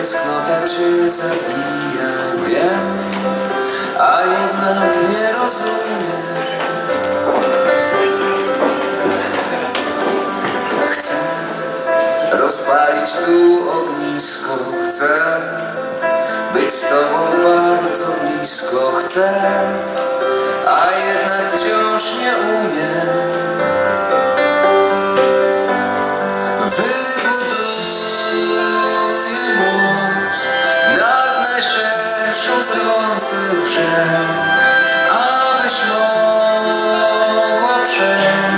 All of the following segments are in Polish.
tęsknotę cię zabija Wiem, a jednak nie rozumiem. Chcę rozpalić tu ognisko Chcę być z tobą bardzo blisko Chcę, a jednak wciąż nie umiem Abyś mogła przejść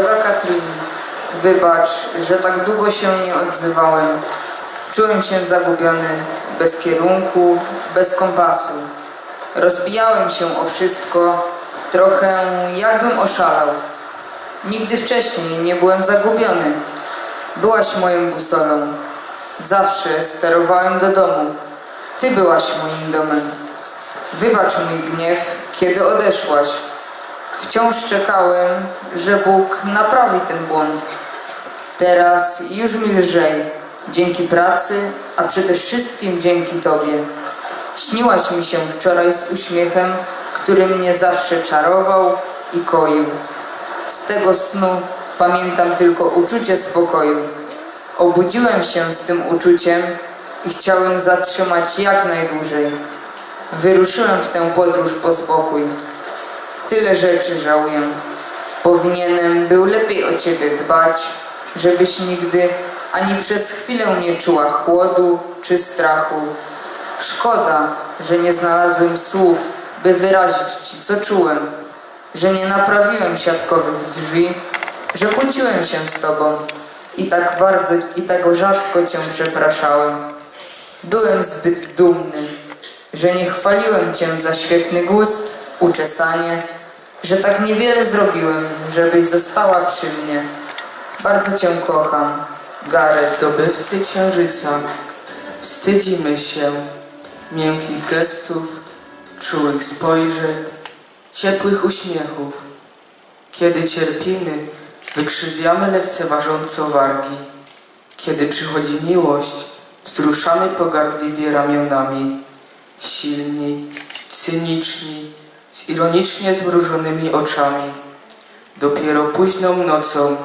Droga Katrin, wybacz, że tak długo się nie odzywałem. Czułem się zagubiony, bez kierunku, bez kompasu. Rozbijałem się o wszystko, trochę jakbym oszalał. Nigdy wcześniej nie byłem zagubiony. Byłaś moją busolą. Zawsze sterowałem do domu. Ty byłaś moim domem. Wybacz mój gniew, kiedy odeszłaś. Wciąż czekałem, że Bóg naprawi ten błąd. Teraz już mi lżej, dzięki pracy, a przede wszystkim dzięki Tobie. Śniłaś mi się wczoraj z uśmiechem, który mnie zawsze czarował i koił. Z tego snu pamiętam tylko uczucie spokoju. Obudziłem się z tym uczuciem i chciałem zatrzymać jak najdłużej. Wyruszyłem w tę podróż po spokój. Tyle rzeczy żałuję. Powinienem był lepiej o ciebie dbać, żebyś nigdy ani przez chwilę nie czuła chłodu czy strachu. Szkoda, że nie znalazłem słów, by wyrazić ci, co czułem, że nie naprawiłem siatkowych drzwi, że kłóciłem się z tobą i tak bardzo i tak rzadko cię przepraszałem. Byłem zbyt dumny, że nie chwaliłem Cię za świetny gust, uczesanie, że tak niewiele zrobiłem, żebyś została przy mnie. Bardzo Cię kocham, Gareth. Zdobywcy księżyca, wstydzimy się miękkich gestów, czułych spojrzeń, ciepłych uśmiechów. Kiedy cierpimy, wykrzywiamy lekceważąco wargi. Kiedy przychodzi miłość, wzruszamy pogardliwie ramionami. Silni, cyniczni, z ironicznie zmrużonymi oczami. Dopiero późną nocą,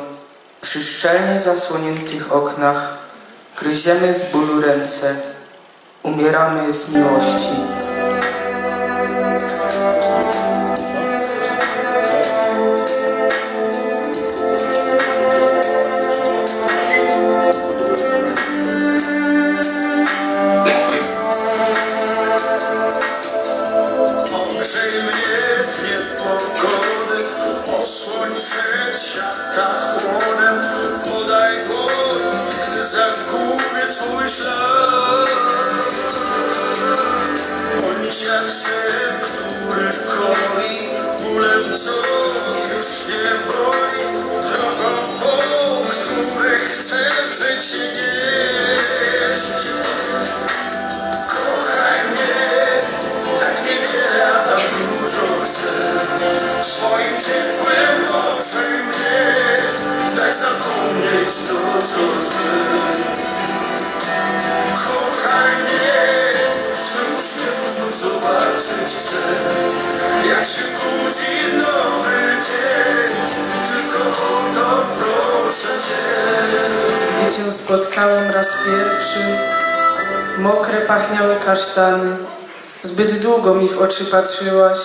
przy szczelnie zasłoniętych oknach, gryziemy z bólu ręce, umieramy z miłości. Świata chłodem, podaj woń, gdy zagubię Twój ślad. Bądź jak sen, który koi, bólem, co już nie boi, drogą, po której chcę życie nieść. Kochaj mnie, tak niewiele, a tak dużo chcę. Swoim ciepłem Cię. Spotkałem raz pierwszy, mokre pachniały kasztany. Zbyt długo mi w oczy patrzyłaś,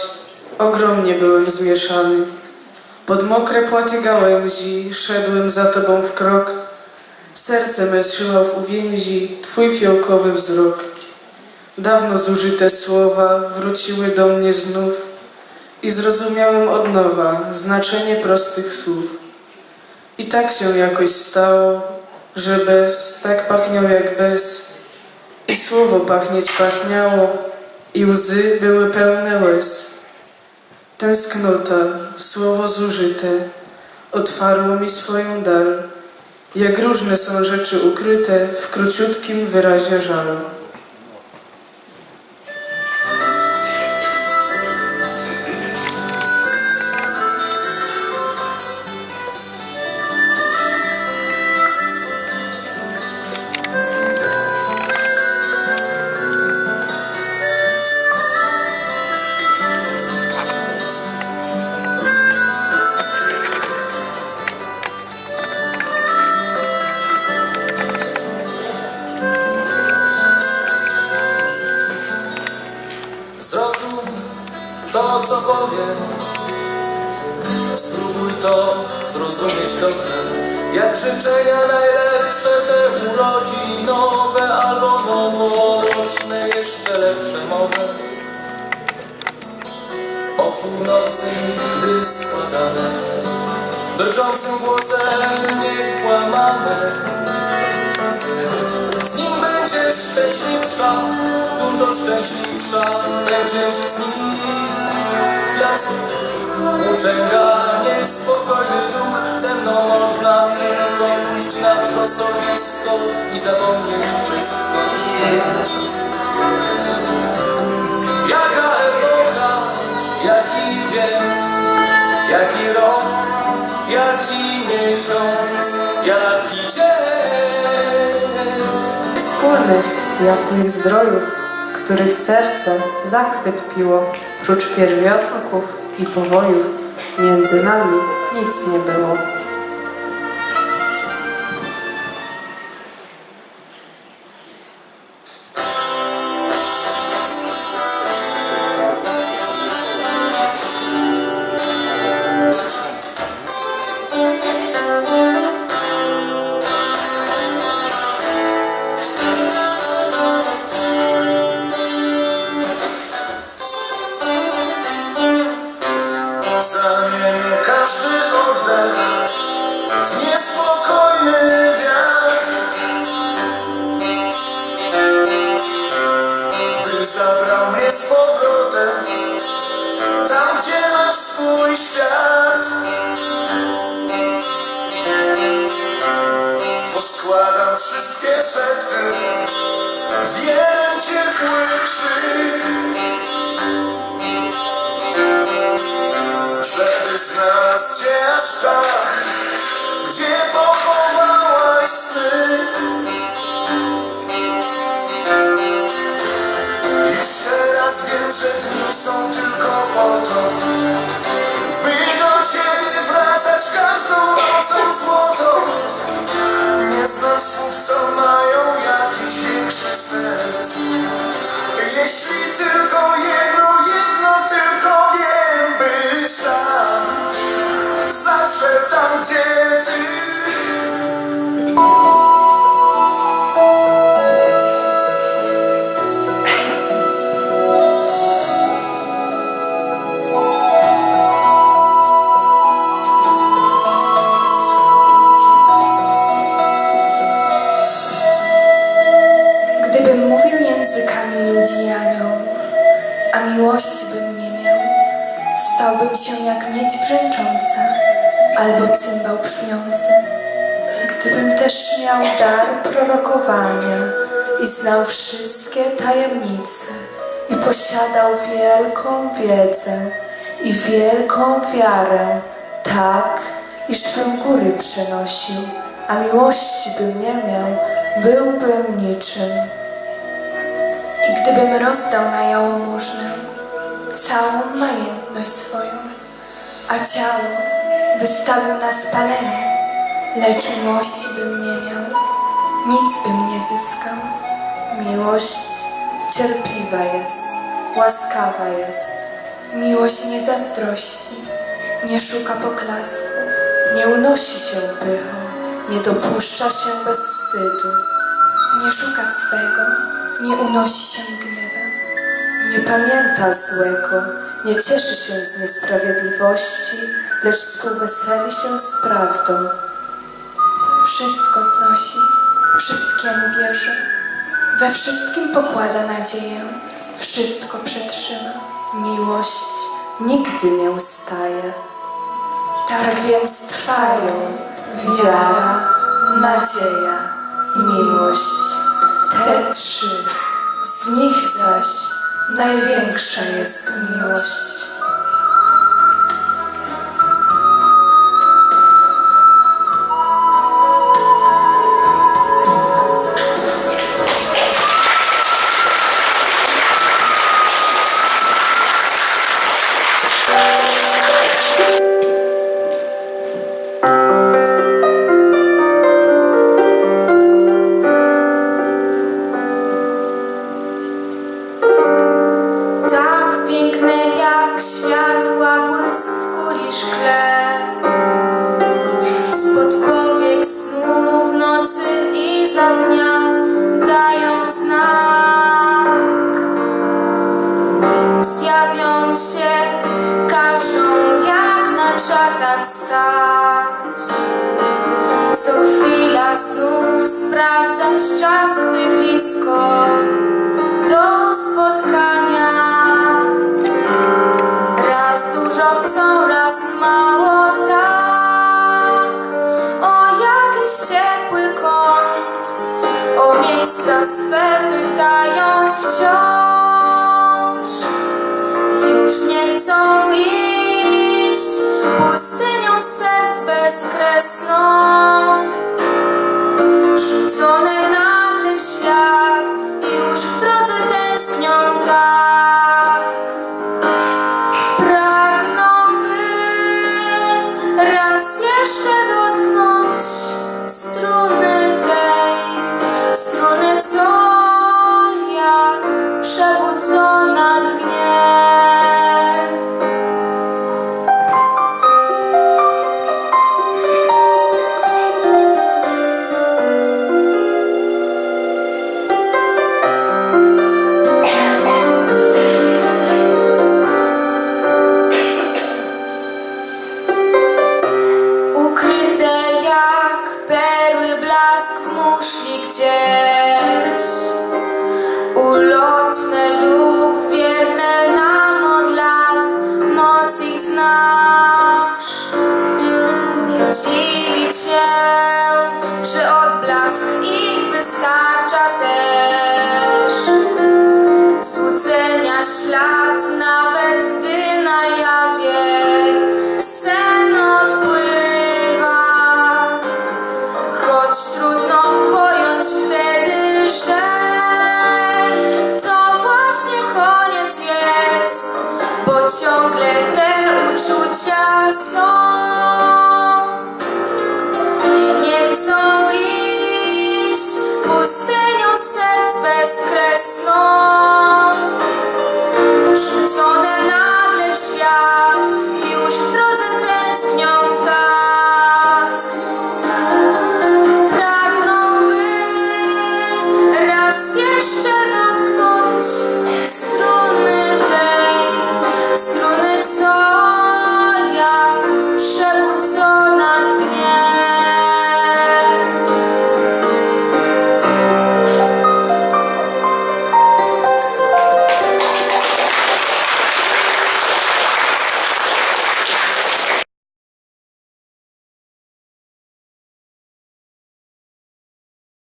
ogromnie byłem zmieszany. Pod mokre płaty gałęzi szedłem za tobą w krok. Serce me trzymał w uwięzi Twój fiołkowy wzrok. Dawno zużyte słowa wróciły do mnie znów i zrozumiałem od nowa znaczenie prostych słów. I tak się jakoś stało, że bez tak pachniał jak bez i słowo pachnieć pachniało i łzy były pełne łez. Tęsknota, słowo zużyte, otwarło mi swoją dal. Jak różne są rzeczy ukryte w króciutkim wyrazie żalu. Zrozumieć dobrze. Jak życzenia najlepsze, te urodzinowe albo noworoczne, jeszcze lepsze może. O północy, gdy składane, drżącym głosem niekłamane. Z nim będziesz szczęśliwsza, dużo szczęśliwsza będziesz z nim. Jak włóczęga, niespokojny duch, pójść na wrzosowisko i zapomnieć wszystko. Jaka epoka, jaki dzień, jaki rok, jaki miesiąc, jaki dzień. Wspólnych, jasnych zdrojów, z których serce zachwyt piło, prócz pierwiosnków i powojów, między nami nic nie było. Poskładam wszystkie szepty i znał wszystkie tajemnice i posiadał wielką wiedzę i wielką wiarę, tak, iż bym góry przenosił, a miłości bym nie miał, byłbym niczym. I gdybym rozdał na jałmużnę całą majętność swoją, a ciało wystawił na spalenie, lecz miłości bym nie nic bym nie zyskał. Miłość cierpliwa jest, łaskawa jest, Miłość nie zazdrości, nie szuka poklasku, nie unosi się pychą, nie dopuszcza się bez wstydu, Nie szuka swego, nie unosi się gniewem. nie pamięta złego, nie cieszy się z niesprawiedliwości, lecz współweseli się z prawdą. Wszystko znosi, wszystkiemu wierzy. We wszystkim pokłada nadzieję, wszystko przetrzyma. Miłość nigdy nie ustaje. Tak, więc trwają wiara, nadzieja i miłość. Te trzy. Z nich zaś największa jest miłość. Szkle Spod powiek snu w nocy i za dnia dają znak Nim zjawią się, każą jak na czatach stać Co chwila znów sprawdzać czas, gdy blisko do spotkania. Swe pytają wciąż. Już nie chcą iść pustynią serc bezkresną rzucone Dziwić się, że odblask ich wystarcza też Złudzenia ślad, nawet gdy na jawie sen odpływa. Choć trudno pojąć wtedy, że to właśnie koniec jest, bo ciągle te uczucia są. so